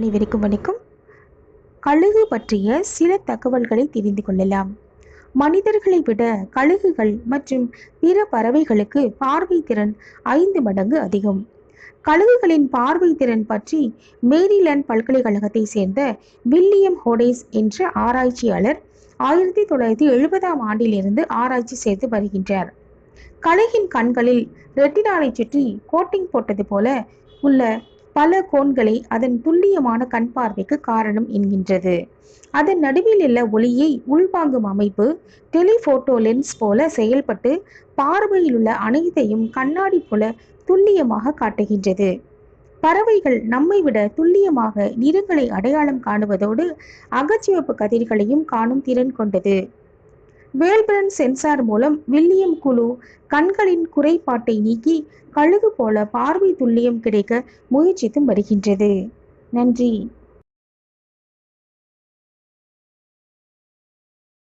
அனைவருக்கும் வணக்கம் கழுகு பற்றிய சில தகவல்களை தெரிந்து கொள்ளலாம். மனிதர்களை விட கழுகுகள் மற்றும் பிற பறவைகளுக்கு பார்வை திறன் ஐந்து மடங்கு அதிகம். கழுகுகளின் பார்வை திறன் பற்றி மேரிலாந்து பல்கலைக்கழகத்தை சேர்ந்த வில்லியம் ஹோடேஸ் என்ற ஆராய்ச்சியாளர் ஆயிரத்தி தொள்ளாயிரத்தி எழுபதாம் ஆண்டிலிருந்து ஆராய்ச்சி செய்து வருகின்றார். கழுகின் கண்களில் ரெட்டினாலை சுற்றி கோட்டிங் போட்டது போல உள்ள பல கோண்களை அதன் துல்லியமான கண் பார்வைக்கு காரணம் என்கின்றது. அதன் நடுவில் உள்ள ஒளியை உள்வாங்கும் அமைப்பு டெலிஃபோட்டோ லென்ஸ் போல செயல்பட்டு பார்வையில் உள்ள அனைத்தையும் கண்ணாடி போல துல்லியமாக காட்டுகின்றது. பறவைகள் நம்மை விட துல்லியமாக நிறங்களை அடையாளம் காணுவதோடு அகச்சிவப்பு கதிர்களையும் காணும் திறன் கொண்டது. வேல்பிரன் சென்சார் மூலம் வில்லியம் குழு கண்களின் குறைபாட்டை நீக்கி கழுகு போல பார்வை துல்லியம் கிடைக்க முயற்சித்தும் வருகின்றது. நன்றி.